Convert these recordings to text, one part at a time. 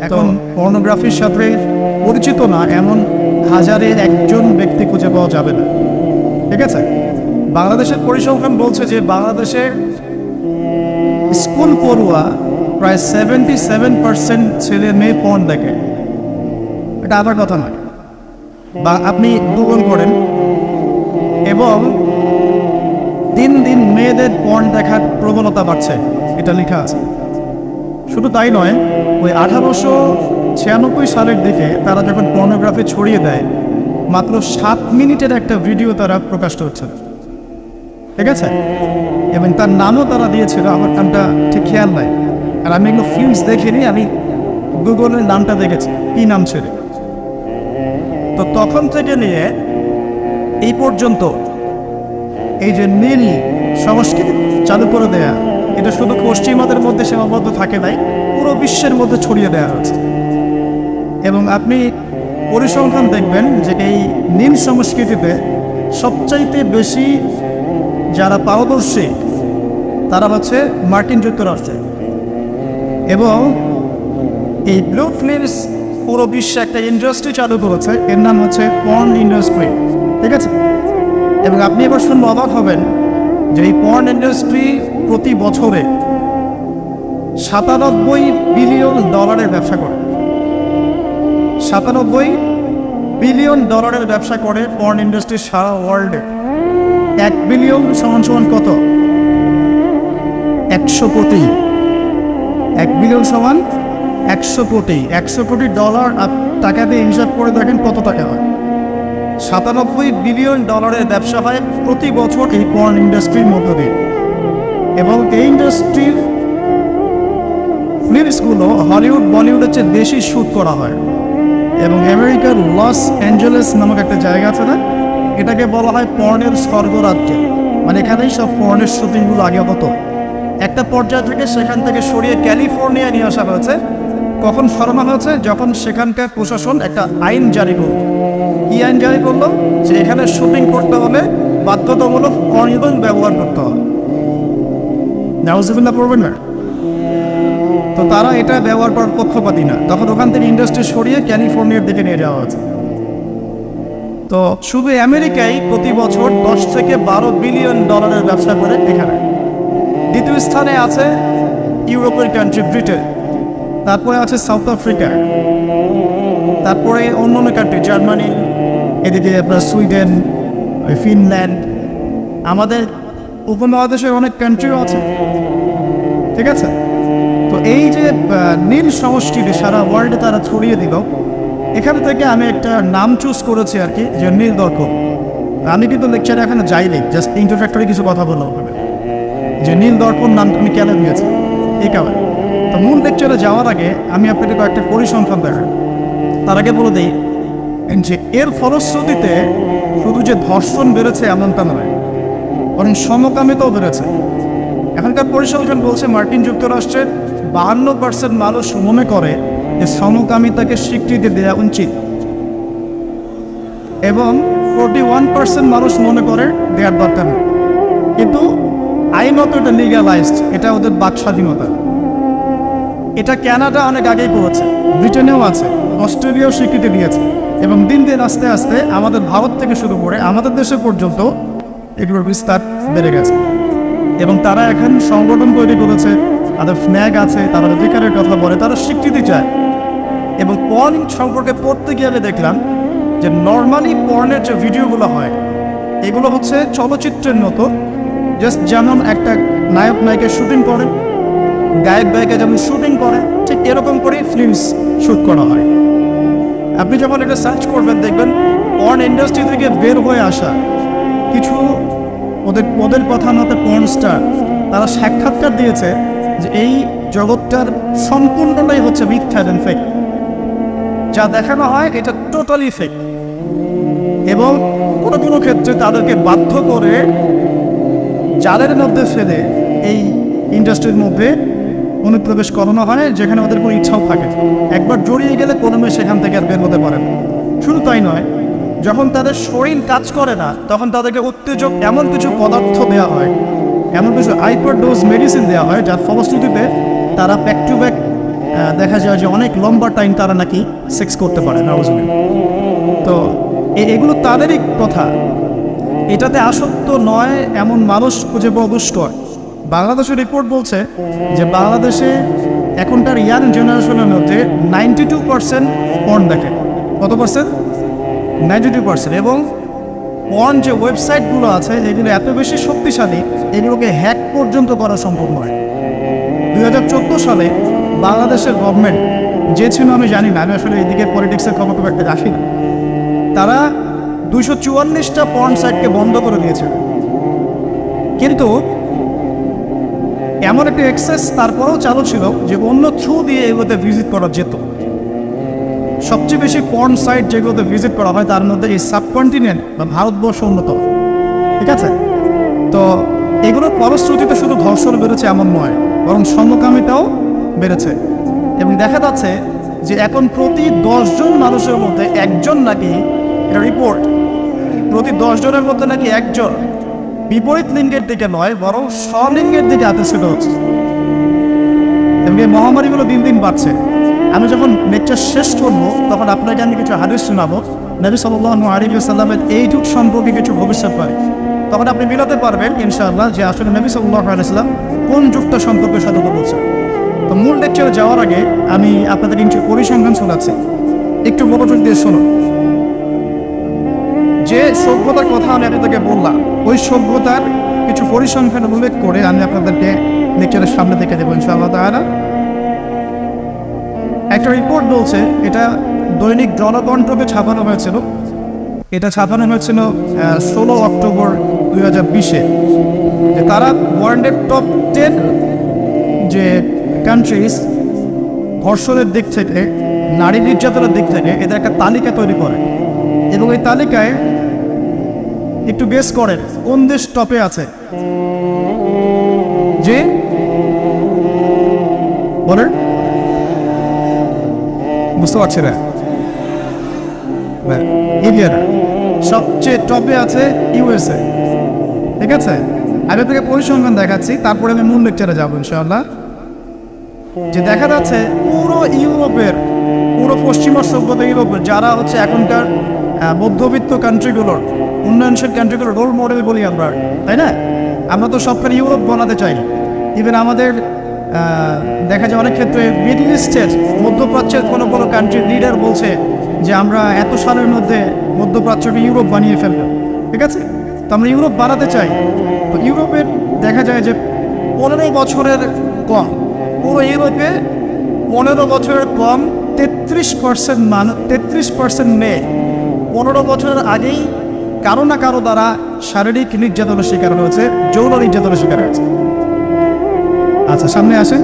এখন পর্নোগ্রাফির সাথে পরিচিত না, এমন হাজারের একজন ব্যক্তি খুঁজে পাওয়া যাবে না। ঠিক আছে? বাংলাদেশের পরিসংখ্যান বলছে যে বাংলাদেশের স্কুল পড়ুয়া প্রায় সেভেন্টি সেভেন পার্সেন্ট ছেলে মেয়ে পর্ন দেখে। এটা আবার কথা নয়। বা আপনি গুগল করেন। এবং দিন দিন মেয়েদের পর্ন দেখার প্রবণতা বাড়ছে। এটা লেখা আছে। শুধু তাই নয়, ওই আঠারোশো ছিয়ানব্বই সালের দিকে তারা যখন পর্নোগ্রাফি ছড়িয়ে দেয়, মাত্র সাত মিনিটের একটা ভিডিও তারা প্রকাশ করছে। ঠিক আছে? এবং তার নামও তারা দিয়েছিল, আমার নামটা ঠিক খেয়াল নাই। আর আমি এগুলো ফিল্মস দেখিনি, আমি গুগলের নামটা দেখেছি, কী নাম ছিল? তো তখন থেকে নিয়ে এই পর্যন্ত এই যে নীল সংস্কৃতি চালু করে দেয়া এটা শুধু পশ্চিমাদের মধ্যে সীমাবদ্ধ থাকে নাই, পুরো বিশ্বের মধ্যে ছড়িয়ে দেওয়া হয়েছে এবং আপনি পরিসংখ্যান দেখবেন যে এই নীল সংস্কৃতিতে সবচাইতে বেশি যারা পারদর্শী, তারা হচ্ছে মার্কিন যুক্তরাষ্ট্রে এবং এই ব্লু ফিল্মস পুরো বিশ্বে একটা ইন্ডাস্ট্রি চালু করেছে, এর নাম হচ্ছে পর্ন ইন্ডাস্ট্রি ঠিক আছে? এবং আপনি এবার শুনব অবাক হবেন যে এই পর্ন ইন্ডাস্ট্রি প্রতি বছরে সাতানব্বই বিলিয়ন ডলারের ব্যবসা করে। সাতানব্বই বিলিয়ন ডলারের ব্যবসা করে পর্ন ইন্ডাস্ট্রি সারা ওয়ার্ল্ডে এক বিলিয়ন সমান সমান কত? একশো কোটি। এক বিলিয়ন সমান একশো কোটি। একশো কোটি ডলার টাকা দিয়ে হিসাব করে দেখেন কত টাকা হয়। সাতানব্বই বিলিয়ন ডলারের ব্যবসা হয় প্রতি বছর এই পর্ন ইন্ডাস্ট্রির মধ্য দিয়ে। এবং এই ইন্ডাস্ট্রির ফিল্মসগুলো হলিউড, বলিউডের চেয়ে বেশি শ্যুট করা হয়। এবং আমেরিকার লস অ্যাঞ্জেলেস নামক একটা জায়গা আছে না, এটাকে বলা হয় পর্নের স্বর্গরাজ্য মানে এখানেই সব পর্নের শুটিংগুলো আগে হতো। একটা পর্যায় থেকে সেখান থেকে সরিয়ে ক্যালিফোর্নিয়া নিয়ে আসা হয়েছে। কখন সরানো হয়েছে? যখন সেখানকার প্রশাসন একটা আইন জারি করল। কি আইন জারি করল? যে এখানে শুটিং করতে হলে বাধ্যতামূলক কর্নিবন ব্যবহার করতে হবে নাউজিবিল্লা পড়বেন না তো তারা এটা ব্যবহার করার পক্ষপাতী না। তখন ওখান থেকে ইন্ডাস্ট্রি সরিয়ে ক্যালিফোর্নিয়ার দিকে নিয়ে যাওয়া হয়েছে। তো শুধু আমেরিকায় প্রতি বছর দশ থেকে বারো বিলিয়ন ডলারের ব্যবসা করে এখানে। দ্বিতীয় স্থানে আছে ইউরোপের কান্ট্রি ব্রিটেন তারপরে আছে সাউথ আফ্রিকা তারপরে অন্য অন্য কান্ট্রি জার্মানি এদিকে আপনার সুইডেন ফিনল্যান্ড আমাদের উপমহাদেশের অনেক কান্ট্রিও আছে। ঠিক আছে? তো এই যে নীল সংস্কৃতি সারা ওয়ার্ল্ডে তারা ছড়িয়ে দিল, এখান থেকে আমি একটা নাম চুজ করেছি আর কি, যে নীল দর্পণ। আমি কিন্তু লেকচারে এখানে যাইনি জাস্ট ইন্টারফ্যাক্টরি কিছু কথা বললাম যে নীল দর্পণ নাম আমি কেন নিয়েছি এই কারণে। তো মূল লেকচারে যাওয়ার আগে আমি আপনাকে কয়েকটা পরিসংখ্যান দেখাই। তার আগে বলে দিই যে এর ফলশ্রুতিতে শুধু যে ধর্ষণ বেড়েছে এমনটা নয় বরং সমকামিতাও বেড়েছে। এখনকার পরিসংখ্যান বলছে মার্কিন যুক্তরাষ্ট্রের বাহান্ন পার্সেন্ট মানুষ মনে করে যে সমকামিতাকে স্বীকৃতি দেওয়া উচিত। এবং ফোরটি ওয়ান পার্সেন্ট মানুষ মনে করে দেওয়ার দরকার নেই। কিন্তু আইনত এটা লিগালাইজড এটা ওদের বাক স্বাধীনতা। এটা কানাডা অনেক আগেই করেছে, ব্রিটেনেও আছে, অস্ট্রেলিয়াও স্বীকৃতি দিয়েছে। এবং দিন দিন আস্তে আস্তে আমাদের ভারত থেকে শুরু করে আমাদের দেশে পর্যন্ত এগুলোর বিস্তার বেড়ে গেছে। এবং তারা এখন সংগঠন তৈরি করেছে, তাদের ফ্ল্যাগ আছে, তারা অধিকারের কথা বলে, তারা স্বীকৃতি চায়। এবং পর্ন সম্পর্কে পড়তে গিয়ে দেখলাম যে নর্মালি পর্নের যে ভিডিওগুলো হয়, এগুলো হচ্ছে চলচ্চিত্রের মতো। জাস্ট যেমন একটা নায়ক নায়িকা শুটিং করে, গায়ক গায়িকা যেমন শুটিং করে, ঠিক এরকম করেই ফিল্মস শ্যুট করা হয়। আপনি যখন এটা সার্চ করবেন, দেখবেন পর্ন ইন্ডাস্ট্রি থেকে বের হয়ে আসা কিছু ওদের ওদের কথা মতে পর্ন স্টার তারা সাক্ষাৎকার দিয়েছে যে এই জগৎটার সম্পূর্ণটাই হচ্ছে মিথ্যা দেন ফেক যা দেখানো হয় এটা টোটালি ফেক এবং কোনো কোনো ক্ষেত্রে তাদেরকে বাধ্য করে জালের মধ্যে ফেলে এই ইন্ডাস্ট্রির মধ্যে অনুপ্রবেশ করানো হয়, যেখানে ওদের কোনো ইচ্ছাও থাকে। একবার জড়িয়ে গেলে কোনো মেয়ে সেখান থেকে আর বের হতে পারে শুধু তাই নয় যখন তাদের শরীর কাজ করে না, তখন তাদেরকে উত্তেজক এমন কিছু পদার্থ দেওয়া হয়, এমন কিছু হাইপার ডোজ মেডিসিন দেওয়া হয়, যার ফলশ্রুতিতে তারা ব্যাক টু ব্যাক দেখা যায় যে অনেক লম্বা টাইম তারা নাকি সেক্স করতে পারে নাউজুবিল তো এগুলো তাদেরই কথা। এটাতে আসক্ত নয় এমন মানুষ খুঁজে পাওয়া দুষ্কর। বাংলাদেশের রিপোর্ট বলছে যে বাংলাদেশে এখনকার ইয়াং জেনারেশনের মধ্যে নাইনটি টু পার্সেন্ট পর্ন দেখে। কত পার্সেন্ট নাইনটি পার্সেন্ট এবং পর্ন যে ওয়েবসাইটগুলো আছে, যেগুলো এত বেশি শক্তিশালী, এগুলোকে হ্যাক পর্যন্ত করা সম্ভব নয়। দুই হাজার সালে বাংলাদেশের গভর্নমেন্ট যে ছিল আমি জানি না, আমি আসলে এদিকে পলিটিক্সের খবর খুব একটা রাখি না, তারা দুইশো চুয়াল্লিশটা পর্ন সাইটকে বন্ধ করে দিয়েছে। কিন্তু এমন একটা এক্সেস তারপরেও চালু ছিল যে অন্য থ্রু দিয়ে এগুলোতে ভিজিট করা যেত। সবচেয়ে বেশি পর্ন সাইট যেগুলোতে ভিজিট করা হয়, তার মধ্যে এই সাবকন্টিনেন্ট বা ভারতবর্ষ অন্যতম। ঠিক আছে? তো এগুলোর ফলশ্রুতিতে শুধু ধর্ষণ বেড়েছে এমন নয়, বরং সমকামিতাও বেড়েছে। এবং দেখা যাচ্ছে যে এখন প্রতি দশজন মানুষের মধ্যে একজন নাকি, এটা রিপোর্ট প্রতি দশজনের মধ্যে নাকি একজন বিপরীত লিঙ্গের দিকে নয়, বরং স্বলিঙ্গের দিকে আকর্ষিত হচ্ছে। এই মহামারীগুলো দিন দিন বাড়ছে। আমি যখন লেকচার শেষ করব, তখন আপনাকে আমি কিছু হাদিস শোনাবো। নবী সাল্লাহ আলিবি সাল্লামের এই যুগ সম্পর্কে কিছু ভবিষ্যৎবাণী তখন আপনি মিলাতে পারবেন, ইনশাআল্লাহ, যে আসলে নবী সাল্লাহ আলাইসাল্লাম কোন যুগটা সম্পর্কে সতর্ক বলছেন তো মূল লেকচারে যাওয়ার আগে আমি আপনাদের কিছু পরিসংখ্যান শোনাচ্ছি। একটু মনোযোগ দিয়ে শোনো যে সভ্যতার কথা আমি আপনাদেরকে বললাম, ওই সভ্যতার কিছু পরিসংখ্যান উল্লেখ করে আমি আপনাদেরকে লেকচারের সামনে দেখে দেবো, ইনশাআল্লাহ তাহলে একটা রিপোর্ট বলছে, এটা দৈনিক জনকণ্ঠকে ছাপানো হয়েছিল। এটা ছাপানো হয়েছিল ষোলো অক্টোবর দুই হাজার বিশে। তারা ওয়ার্ল্ডের টপ টেন যে কান্ট্রিজ ধর্ষণের দিক থেকে, নারী নির্যাতনের দিক থেকে, এদের একটা তালিকা তৈরি করে। এবং এই তালিকায় একটু গেস করেন, কোন দেশ টপে আছে? যে, বলেন। বুঝতে পারছি না। সবচেয়ে টপে আছে ইউএসএ ঠিক আছে? আমি আপনাকে পরিসংখ্যান দেখাচ্ছি, তারপরে আমি মূল লেকচারে যাব, ইনশাআল্লাহ। যে দেখা যাচ্ছে পুরো ইউরোপের, পুরো পশ্চিমা সভ্যতা ইউরোপের, যারা হচ্ছে এখনকার মধ্যবিত্ত কান্ট্রিগুলোর উন্নয়নশীল কান্ট্রিগুলোর রোল মডেল বলি আমরা, তাই না? আমরা তো সবখানে ইউরোপ বানাতে চাই ইভেন আমাদের দেখা যায় অনেক ক্ষেত্রে মিডল ইস্টের মধ্যপ্রাচ্যের কোনো কোনো কান্ট্রির লিডার বলছে যে আমরা এত সালের মধ্যে মধ্যপ্রাচ্যকে ইউরোপ বানিয়ে ফেলব, ঠিক আছে? তো আমরা ইউরোপ বানাতে চাই। তো ইউরোপের দেখা যায় যে পনেরো বছরের কম, পুরো ইউরোপে পনেরো বছরের কম তেত্রিশ পার্সেন্ট মানুষ তেত্রিশ পার্সেন্ট মেয়ে পনেরো বছরের আগেই কারও না কারও দ্বারা শারীরিক নির্যাতনের শিকার হয়েছে, যৌন নির্যাতনের শিকার হয়েছে। আচ্ছা সামনে আসেন।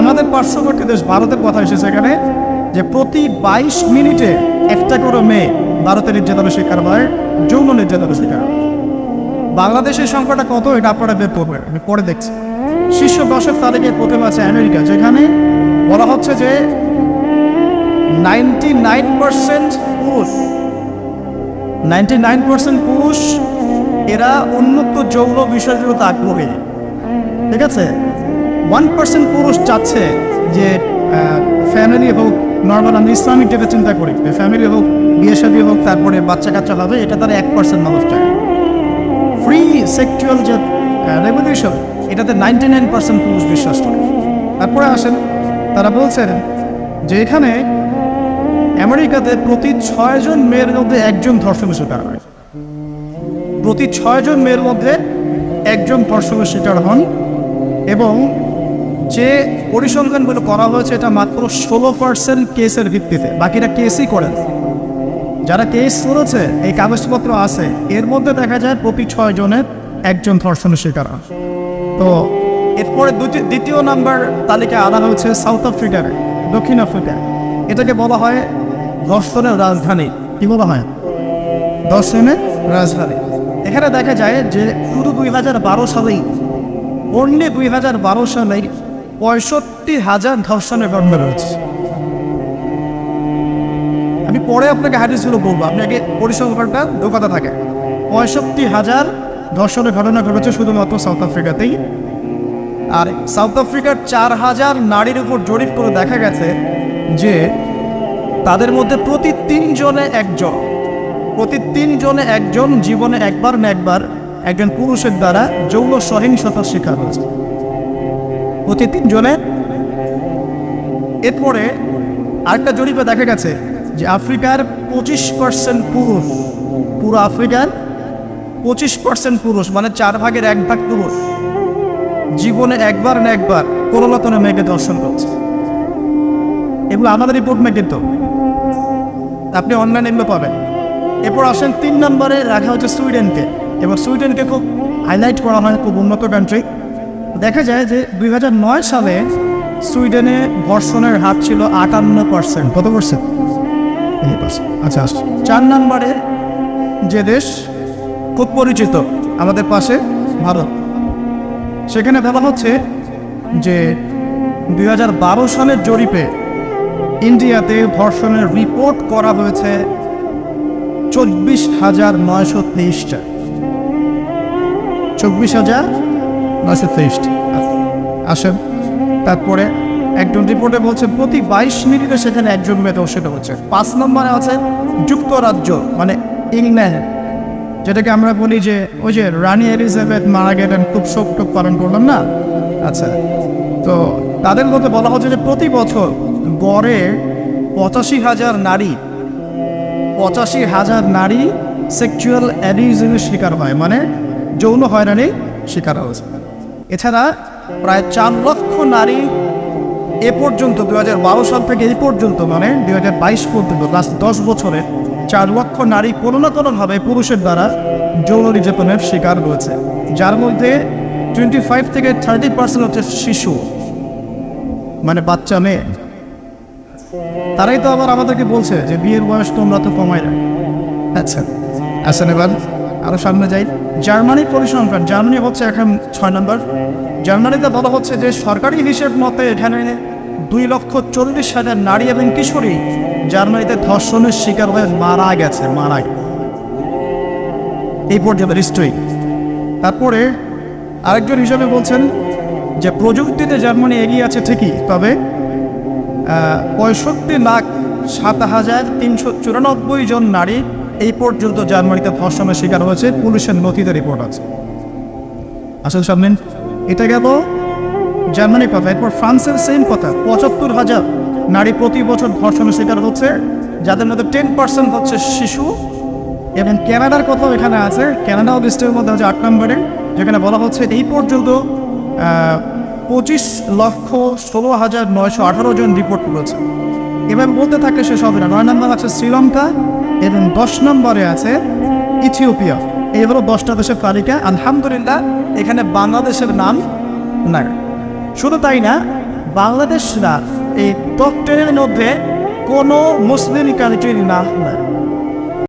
আমাদের পার্শ্ববর্তী দেশ ভারতের কথা এসেছে এখানে যে প্রতি বাইশ মিনিটে একটা করে মেয়ে ভারতের নির্যাতনের শিকার হয়, যৌন নির্যাতনের শিকার। বাংলাদেশের সংখ্যাটা কত? এটা আপনারা বের করবেন। আমি পরে দেখছি। শীর্ষ দশের তালিকায় প্রথমে আছে আমেরিকা, যেখানে বলা হচ্ছে যে নাইনটি নাইন পার্সেন্ট পুরুষ, নাইনটি নাইন পার্সেন্ট পুরুষ এরা উন্নত যৌন বিষয়গুলোতে আগ্রহী। ঠিক আছে? ওয়ান পার্সেন্ট পুরুষ চাচ্ছে যে ফ্যামিলি হোক নর্মাল আমি ইসলামিক যেটা চিন্তা করি। ফ্যামিলি হোক, বিয়ে শাদী হোক, তারপরে বাচ্চা কাচ্চা হবে, এটা তারা এক পার্সেন্ট মানুষ চায়। ফ্রি সেক্সুয়াল যে রেভলিউশন এটাতে নাইনটি নাইন পার্সেন্ট পুরুষ বিশ্বাস করে। তারপরে আসেন, তারা বলছেন যে এখানে আমেরিকাতে প্রতি ছয়জন মেয়ের মধ্যে একজন ধর্ষণের শিকার হয়। প্রতি ছয়জন মেয়ের মধ্যে একজন ধর্ষণের শিকার হন। এবং যে পরিসংখ্যানগুলো করা হয়েছে, এটা মাত্র ষোলো পার্সেন্ট কেসের ভিত্তিতে। বাকিরা কেসই করেন যারা কেস করেছে, এই কাগজপত্র আছে, এর মধ্যে দেখা যায় প্রতি ছয় জনের একজন ধর্ষণের শিকার তো এরপরে দুটি দ্বিতীয় নাম্বার তালিকায় আনা হয়েছে সাউথ আফ্রিকার দক্ষিণ আফ্রিকা। এটাকে বলা হয় ধর্ষণের রাজধানী। কি বলা হয়? ধর্ষণের রাজধানী। এখানে দেখা যায় যে শুধু দুই হাজার বারো সালেই অন্য দুই হাজার বারো সালে পঁয়ষট্টি হাজার ধর্ষণের ঘটনা রয়েছে। আমি পরে আপনাকে হাদিসগুলো বলব। আপনি আগে পরিসংখ্যানটা ঢোকাতে থাকে। পঁয়ষট্টি হাজার ধর্ষণের ঘটনা ঘটেছে শুধুমাত্র সাউথ আফ্রিকাতেই। আর সাউথ আফ্রিকার চার হাজার নারীর উপর জরিপ করে দেখা গেছে যে তাদের মধ্যে প্রতি তিনজনে একজন। প্রতি তিনজনে একজন, জীবনে একবার না একবার একজন পুরুষের দ্বারা যৌন সহিংসতার শিকার হয়েছে। প্রতি তিনজনের। এরপরে আরেকটা জরিপে দেখা গেছে যে আফ্রিকার পঁচিশ পার্সেন্ট পুরুষ, পুরো আফ্রিকার পঁচিশ পার্সেন্ট পুরুষ মানে চার ভাগের এক ভাগ পুরুষ, জীবনে একবার না একবার কোরলতনে মেয়েকে দর্শন করছে। এগুলো আমাদের রিপোর্ট না কিন্তু আপনি অনলাইনে এগুলো পাবেন। এরপর আসেন তিন নম্বরে, রাখা হচ্ছে সুইডেনকে এবার সুইডেনকে খুব হাইলাইট করা হয় খুব উন্নত কান্ট্রি দেখা যায় যে দুই হাজার নয় সালে সুইডেনে ধর্ষণের হার ছিল আটান্ন পার্সেন্ট কত পার্সেন্ট আচ্ছা আচ্ছা। চার নম্বরে যে দেশ খুব পরিচিত আমাদের পাশে ভারত। সেখানে বলা হচ্ছে যে দুই হাজার বারো সালের জরিপে ইন্ডিয়াতে ধর্ষণের রিপোর্ট করা হয়েছে চব্বিশ হাজার নয়শো তেইশটা। চব্বিশ হাজার নয়শো তেইশটি। আসেন, তারপরে একজন রিপোর্টে বলছে, প্রতি বাইশ মিনিটে সেখানে একজন মেয়ে ধর্ষিত হচ্ছে। পাঁচ নম্বরে আছে যুক্তরাজ্য মানে ইংল্যান্ড, যেটাকে আমরা বলি যে, ওই যে রানী এলিজাবেথ মারা গেলেন, খুব শোক টোক পালন করলাম না? আচ্ছা তো তাদের মধ্যে বলা হচ্ছে যে প্রতি বছর গড়ে পঁচাশি হাজার নারী, পঁচাশি হাজার নারী সেক্সুয়াল অ্যাবিউজের শিকার হয়। মানে যৌন হয়রানির শিকার হয়েছে। এছাড়া প্রায় চার লক্ষ নারী এ পর্যন্ত দু সাল থেকে এই পর্যন্ত মানে দু হাজার বাইশ পর্যন্ত লাস্ট দশ বছরে চার লক্ষ নারী কোনো না কোনোভাবে পুরুষের দ্বারা যৌন নির্যাতনের শিকার রয়েছে যার মধ্যে টোয়েন্টি ফাইভ থেকে থার্টি পার্সেন্ট হচ্ছে শিশু মানে বাচ্চা মেয়ে। তারাই তো আবার আমাদেরকে বলছে যে বিয়ের বয়স তোমরা তো কমাই না আচ্ছা আসেন এবার আরও সামনে যাই। জার্মানি পরিসংখ্যান, জার্মানি হচ্ছে এখন ছয় নম্বর। জার্মানিতে বলা হচ্ছে যে সরকারি হিসেব মতে এখানে দুই লক্ষ চল্লিশ হাজার নারী এবং কিশোরী জার্মানিতে ধর্ষণের শিকার হয়ে মারা গেছে, মারা এই পর্যন্ত হিস্ট্রি তারপরে আরেকজন হিসাবে বলছেন যে প্রযুক্তিতে জার্মানি এগিয়ে আছে ঠিকই, তবে পঁয়ষট্টি লাখ সাত হাজার তিনশো চুরানব্বই জন নারী এই পর্যন্ত জার্মানিতে ধর্ষণের শিকার হয়েছে, পুলিশের নথিতে রিপোর্ট আছে। আসলে সামনে, এটা গেল জার্মানির কথা এরপর ফ্রান্সের সেম কথা, পঁচাত্তর হাজার নারী প্রতি বছর ধর্ষণের শিকার হচ্ছে, যাদের মধ্যে টেন পার্সেন্ট হচ্ছে শিশু। এবং ক্যানাডার কথাও এখানে আছে ক্যানাডাও লিস্টের মধ্যে আছে আট নম্বরে, যেখানে বলা হচ্ছে এই পর্যন্ত পঁচিশ লক্ষ ষোলো হাজার নয়শো আঠারো জন রিপোর্ট করেছে এবার বলতে থাকে শেষ হবে না নয় নম্বর আছে শ্রীলঙ্কা এবং দশ নম্বরে আছে ইথিওপিয়া। এই হলো দশটা দেশের তালিকা। আলহামদুলিল্লাহ, এখানে বাংলাদেশের নাম নাই। শুধু তাই না বাংলাদেশ না এই টপ টেনের মধ্যে কোনো মুসলিম কান্ট্রির নাম নাই।